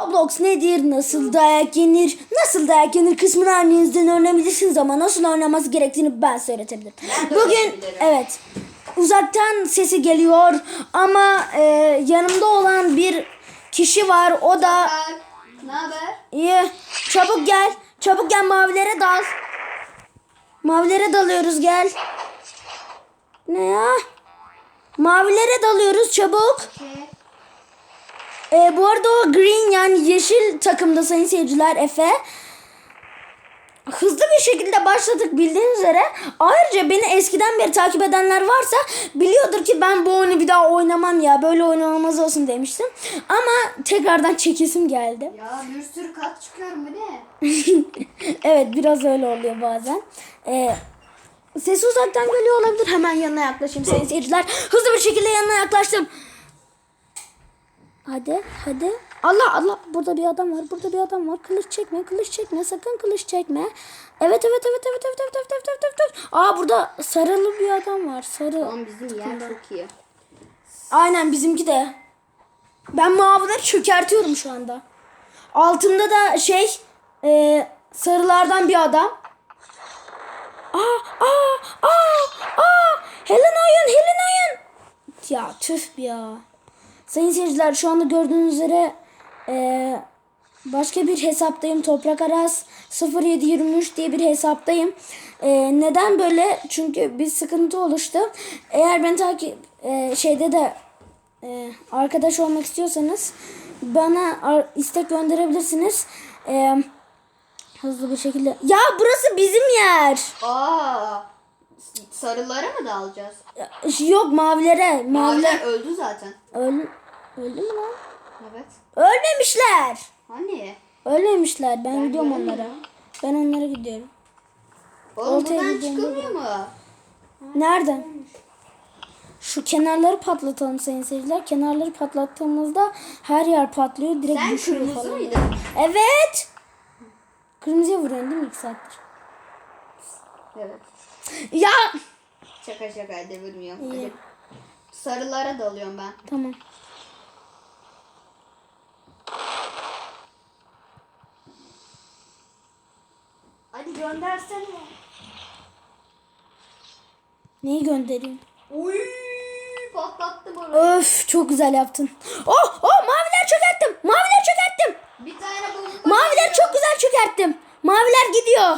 Roblox nedir? Nasıl dayak yenir? Nasıl dayak yenir kısmını annenizden öğrenebilirsiniz ama nasıl oynaması gerektiğini ben size öğretebilirim. Ben de Bugün evet uzaktan sesi geliyor ama e, yanımda olan bir kişi var. O da Ne haber? iyi. Çabuk gel. Çabuk gel mavilere dal. Mavilere dalıyoruz gel. Ne ya? Mavilere dalıyoruz çabuk. Şey, Ee, bu arada o green yani yeşil takımda sayın seyirciler Efe. Hızlı bir şekilde başladık bildiğiniz üzere. Ayrıca beni eskiden beri takip edenler varsa biliyordur ki ben bu oyunu bir daha oynamam ya. Böyle oyun olmaz olsun demiştim. Ama tekrardan çekesim geldi. ya bir sürü kat çıkıyorum bu ne? evet biraz öyle oluyor bazen. Ee, sesi uzaktan geliyor olabilir. Hemen yanına yaklaşayım sayın seyirciler. Hızlı bir şekilde yanına yaklaştım. Hadi hadi. Allah Allah burada bir adam var. Burada bir adam var. Kılıç çekme, kılıç çekme. Sakın kılıç çekme. Evet evet evet evet evet evet evet evet evet. evet. Aa burada sarılı bir adam var. Sarı. Tamam bizim yer çok iyi. Aynen bizimki de. Ben mavileri çökertiyorum şu anda. Altında da şey e, sarılardan bir adam. Aa aa aa aa Helen oyun Helen oyun. Ya tüh ya. Sayın seyirciler şu anda gördüğünüz üzere e, başka bir hesaptayım. Toprak Aras 0723 diye bir hesaptayım. E, neden böyle? Çünkü bir sıkıntı oluştu. Eğer ben takip e, şeyde de e, arkadaş olmak istiyorsanız bana istek gönderebilirsiniz. E, hızlı bir şekilde. Ya burası bizim yer. Aa, sarılara mı dalacağız? Yok mavilere. Maviler Maviler öldü zaten. öl öldü mü lan? Evet. Ölmemişler. Hani? Ölmemişler. Ben, gidiyorum görmedim. onlara. Ben onlara gidiyorum. Oğlum Ortaya buradan çıkılmıyor mu? Nereden? Şu kenarları patlatalım sayın seyirciler. Kenarları patlattığımızda her yer patlıyor. Direkt Sen kırmızı falan. mıydın? Evet. Kırmızıya vuruyorsun değil mi ilk saattir? Evet. Ya. Şaka şaka. Hadi. Sarılara dalıyorum ben. Tamam. Hadi göndersene. Neyi göndereyim? Uy, patlattı bana. Öf çok güzel yaptın. Oh oh maviler çökerttim. Maviler çökerttim. Bir tane bomba Maviler geliyor. çok güzel çökerttim. Maviler gidiyor.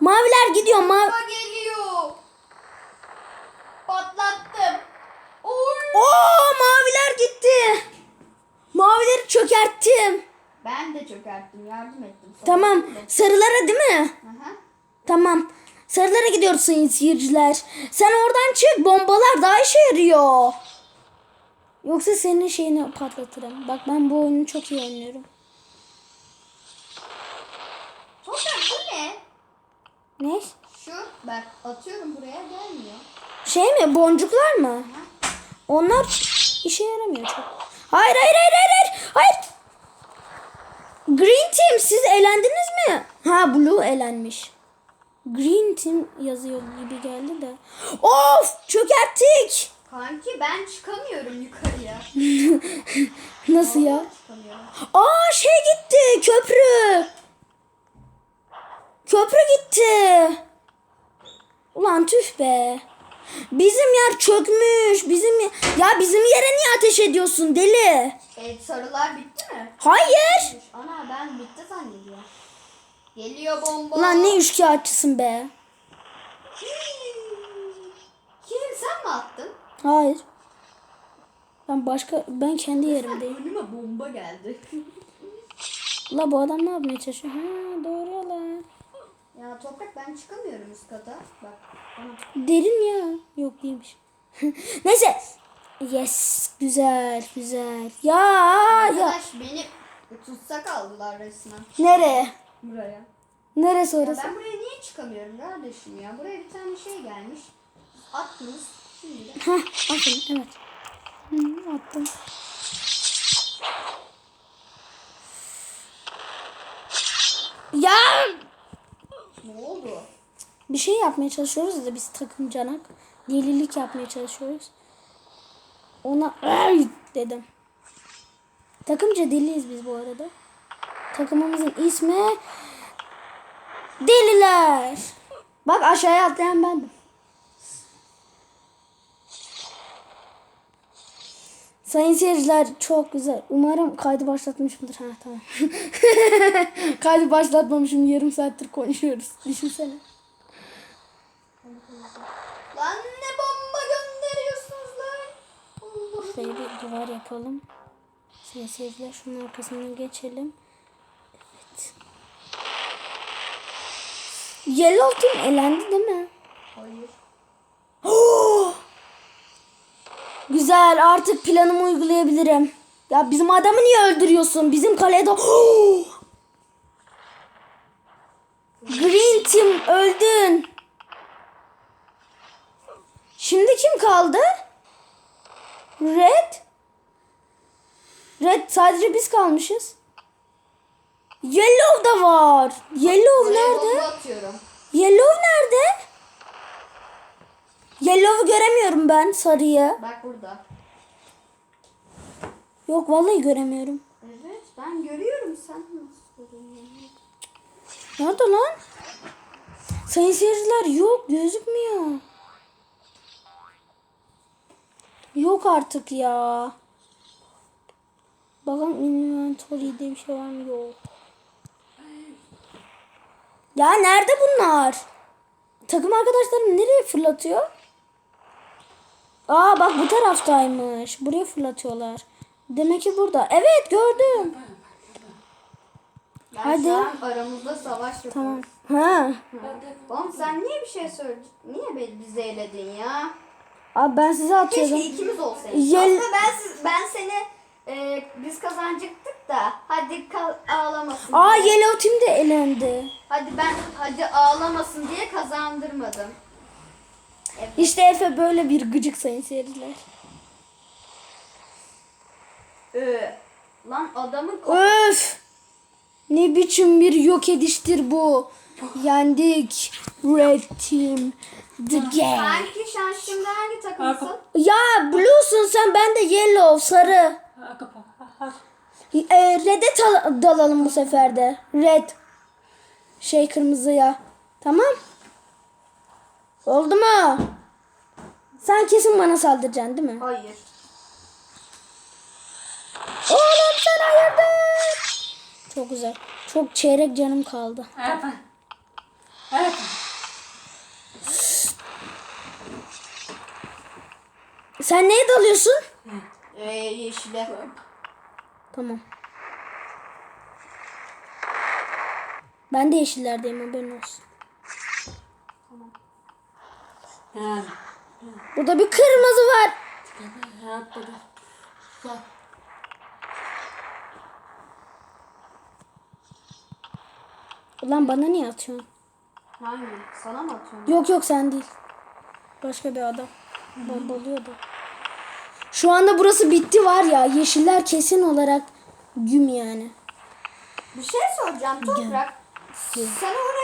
Maviler gidiyor. Mavi... Bomba geliyor. Patlattım. Uy. Oo maviler gitti. Mavileri çökerttim. Ben de çökerttim. Yardım ettim sana. Tamam. Sarılara değil mi? Aha. Tamam. Sarılara gidiyoruz sayın seyirciler. Sen oradan çık. Bombalar daha işe yarıyor. Yoksa senin şeyini patlatırım. Bak ben bu oyunu çok iyi oynuyorum. Toprak bu ne? Ne? Şu bak atıyorum buraya gelmiyor. Şey mi? Boncuklar mı? Onlar işe yaramıyor çok. Hayır hayır hayır hayır hayır. Hayır. Green Team siz elendiniz mi? Ha Blue elenmiş. Green Team yazıyor gibi geldi de. Of çökerttik. Kanki ben çıkamıyorum yukarıya. Nasıl ya? Aa şey gitti köprü. Köprü gitti. Ulan tüh be. Bizim yer çökmüş. Bizim ye- ya bizim yere niye ateş ediyorsun deli? E, sarılar bitti mi? Hayır. Ana ben bitti zannediyorum. Geliyor bomba. Ulan ne üçkağıtçısın be. Kim sen mi attın? Hayır. Ben başka ben kendi yerimdeyim. Önüme bomba geldi. La bu adam ne yapmaya çalışıyor? Ha doğru lan. Ya toprak ben çıkamıyorum üst kata. Bak bana. Derin ya. Yok değilmiş. Neyse. Yes. Güzel güzel. Ya ya. Arkadaş beni tutsak aldılar resmen. Nereye? Buraya. Neresi Ya orası? ben buraya niye çıkamıyorum kardeşim ya? Buraya bir tane şey gelmiş. Attınız. Şimdi de. Heh, evet. Hı, attım. Ya Ne oldu? bir şey yapmaya çalışıyoruz da biz takım canak. Delilik yapmaya çalışıyoruz. Ona ay dedim. Takımca deliyiz biz bu arada. Takımımızın ismi Deliler. Bak aşağıya atlayan bendim. Sayın seyirciler çok güzel. Umarım kaydı başlatmışımdır. Ha tamam. kaydı başlatmamışım. Yarım saattir konuşuyoruz. Düşünsene. Lan ne bomba gönderiyorsunuz lan? Şöyle bir duvar yapalım. Sayın seyirciler şunun arkasından geçelim. Evet. Yellow Team elendi değil mi? Hayır. Güzel artık planımı uygulayabilirim. Ya bizim adamı niye öldürüyorsun? Bizim kalede... Green Team öldün. Şimdi kim kaldı? Red. Red sadece biz kalmışız. Yellow da var. Yellow nerede? Yellow nerede? Yellow'u göremiyorum ben sarıyı. Bak burada. Yok vallahi göremiyorum. Evet ben görüyorum sen nasıl görüyorsun? Nerede lan? Sayın seyirciler yok gözükmüyor. Yok artık ya. Bakalım inventory'de bir şey var mı? Yok. Ya nerede bunlar? Takım arkadaşlarım nereye fırlatıyor? Aa bak bu taraftaymış. Buraya fırlatıyorlar. Demek ki burada. Evet gördüm. Ben Hadi. an aramızda savaş yapıyoruz. Tamam. Ha. Oğlum sen niye bir şey söyledin? Niye be- bizi eledin ya? Abi ben size Keşke atıyorum. ikimiz olsaydık. Yel- Aslında ben, siz, ben seni e, biz kazanacaktık da hadi kal- ağlamasın. Aa diye. Yellow Team de elendi. Hadi ben hadi ağlamasın diye kazandırmadım. İşte Efe böyle bir gıcık sayın seyirciler. Ee, lan adamın Öf! Ne biçim bir yok ediştir bu. Yendik. Red Team. The game. Sen şimdi hangi takımsın? Ya blue'sun sen ben de yellow sarı. E, red'e tal- dalalım bu sefer de. Red. Şey kırmızıya. Tamam. Oldu mu? Sen kesin bana saldıracaksın değil mi? Hayır. Oğlum sen hayırdır? Çok güzel. Çok çeyrek canım kaldı. Sen neye dalıyorsun? Ee, yeşile. Tamam. Ben de yeşillerdeyim haberin olsun. Burada bir kırmızı var. Ulan bana niye atıyorsun? Hangi? Sana mı atıyorum? Yok yok sen değil. Başka bir adam. Bombalıyordu. Şu anda burası bitti var ya. Yeşiller kesin olarak güm yani. Bir şey soracağım Toprak. Sen oraya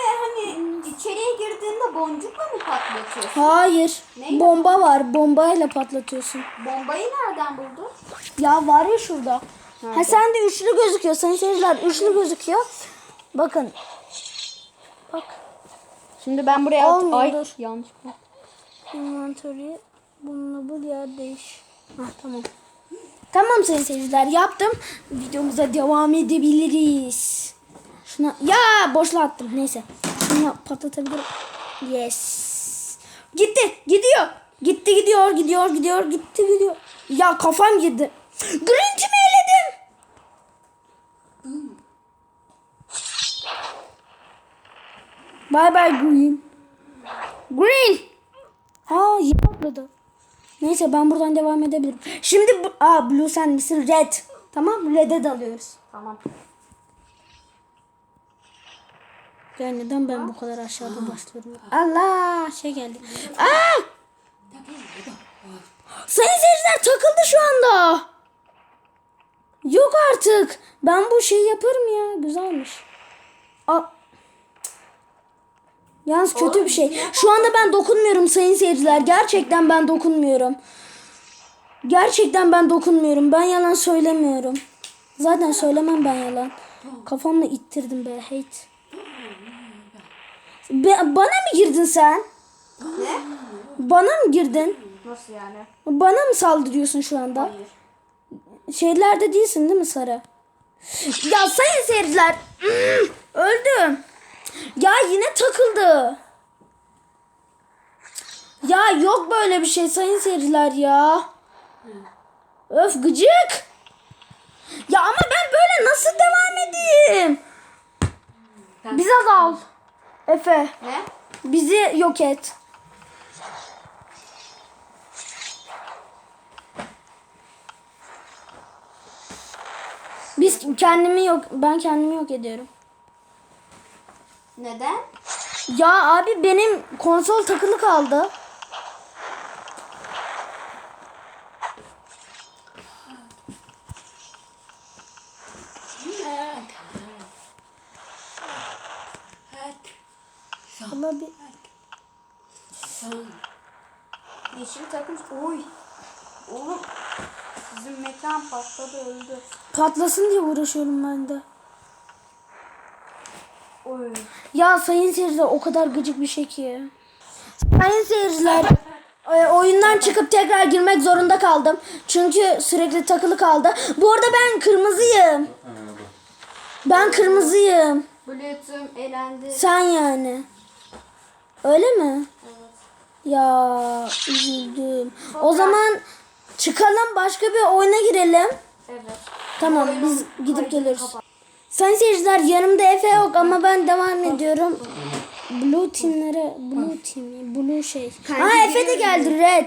içeriye girdiğinde boncukla mı patlatıyorsun? Hayır. Neyle? Bomba var. Bombayla patlatıyorsun. Bombayı nereden buldun? Ya var ya şurada. Ha sen de üçlü gözüküyor. Sayın seyirciler üçlü gözüküyor. Bakın. Bak. Şimdi ben buraya at- ay, dur. yanlış. Inventory. Bununla bu yer değiş. Ha tamam. Tamam sayın seyirciler yaptım. Videomuza devam edebiliriz. Şuna ya boşluğa attım neyse. Şunu patlatabilirim. Yes. Gitti gidiyor. Gitti gidiyor gidiyor gidiyor gitti gidiyor. Ya kafam girdi. Green Team'i eledim. Bye bye Green. Green. Aa iyi patladı. Neyse ben buradan devam edebilirim. Şimdi aa Blue sen misin? Red. Tamam Red'e dalıyoruz. Tamam. Ya neden ben bu kadar aşağıda başlıyorum? Allah şey geldi. Aa! Sayın seyirciler takıldı şu anda. Yok artık. Ben bu şeyi yaparım ya. Güzelmiş. Aa. Yalnız kötü bir şey. Şu anda ben dokunmuyorum sayın seyirciler. Gerçekten ben dokunmuyorum. Gerçekten ben dokunmuyorum. Ben yalan söylemiyorum. Zaten söylemem ben yalan. Kafamla ittirdim be hate. Be, bana mı girdin sen? Ne? Bana mı girdin? Nasıl yani? Bana mı saldırıyorsun şu anda? Hayır. Şeylerde değilsin değil mi Sara? Ya sayın seyirciler. Öldüm. Ya yine takıldı. Ya yok böyle bir şey sayın seyirciler ya. Öf gıcık. Ya ama ben böyle nasıl devam edeyim? Bize dal. Efe Ne? bizi yok et. Biz kendimi yok ben kendimi yok ediyorum. Neden? Ya abi benim konsol takılı kaldı. Ama bir Yeşil takım. Oy. Oğlum. Bizim mekan patladı öldü. patlasın diye uğraşıyorum ben de. Oy. Ya sayın seyirciler o kadar gıcık bir şey ki. Sayın seyirciler e, oyundan çıkıp tekrar girmek zorunda kaldım. Çünkü sürekli takılı kaldı. Bu arada ben kırmızıyım. Ben kırmızıyım. Bluetooth elendi. Sen yani. Öyle mi? Evet. Ya üzüldüm. O zaman çıkalım başka bir oyuna girelim. Evet. Tamam biz gidip geliyoruz. Sayın seyirciler yanımda Efe yok ama ben devam ediyorum. Blue teamlere, blue team, blue şey. Kanki Ha Efe de geldi red.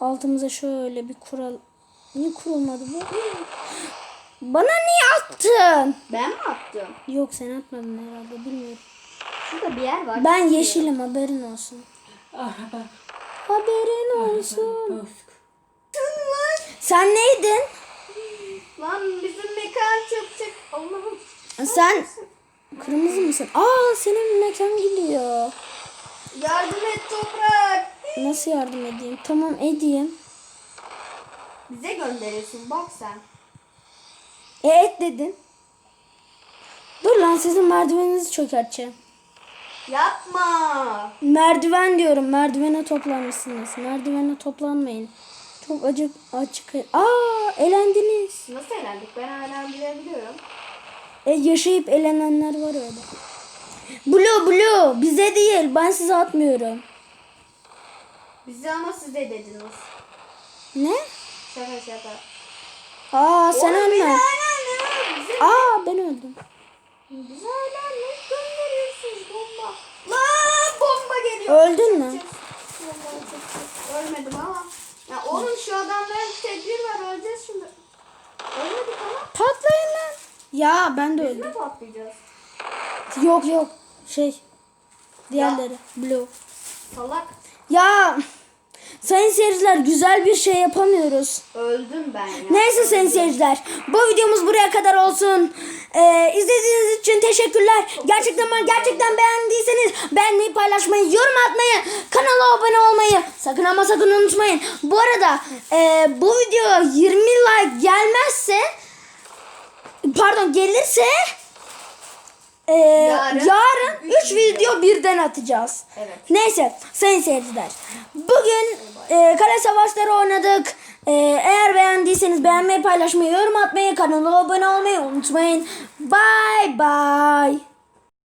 Altımıza şöyle bir kural. Niye kurulmadı bu? Bana niye attın? Ben mi attım? Yok sen atmadın herhalde bilmiyorum. Şurada bir yer var. Ben yeşilim haberin olsun. Haberin olsun. Sen neydin? Lan bizim mekan çıkacak. Allah'ım. Sen kırmızı mısın? Aa senin mekan gidiyor. Yardım et toprak. Nasıl yardım edeyim? Tamam edeyim. Bize gönderirsin bak sen. E et dedin. Dur lan sizin merdiveninizi çökerteceğim. Yapma. Merdiven diyorum. Merdivene toplanmışsınız. Merdivene toplanmayın. Çok acık açık. Aa elendiniz. Nasıl eğlendik? Ben hala bilebiliyorum. E yaşayıp elenenler var öyle. Blue blue bize değil. Ben size atmıyorum. Bize ama size dediniz. Ne? Şaka şaka. Aa sen ölme. Aa ben öldüm. bize hala ne bomba? Lan bomba geliyor. Öldün mü? Ölmedim ama. Ya oğlum şu adamların tedbir var öleceğiz şimdi. Ölmedik ama. Patlayın lan. Ya ben de Biz öldüm. mi patlayacağız? Yok yok. Şey. Diğerleri. Blue. Salak. Ya sayın seyirciler güzel bir şey yapamıyoruz. Öldüm ben ya. Neyse sayın seyirciler. Bu videomuz buraya kadar olsun. Ee, izlediğiniz için teşekkürler. Gerçekten ben gerçekten beğendiyseniz beğenmeyi, paylaşmayı, yorum atmayı, kanala abone olmayı sakın ama sakın unutmayın. Bu arada e, bu video 20 like gelmezse pardon gelirse e, Yarın yarın üç 3 video birden atacağız. Evet. Neyse sayın seyirciler. Bugün e, kale savaşları oynadık. E, eğer beğendiyseniz beğenmeyi, paylaşmayı, yorum atmayı, kanala abone olmayı unutmayın. Bye bye.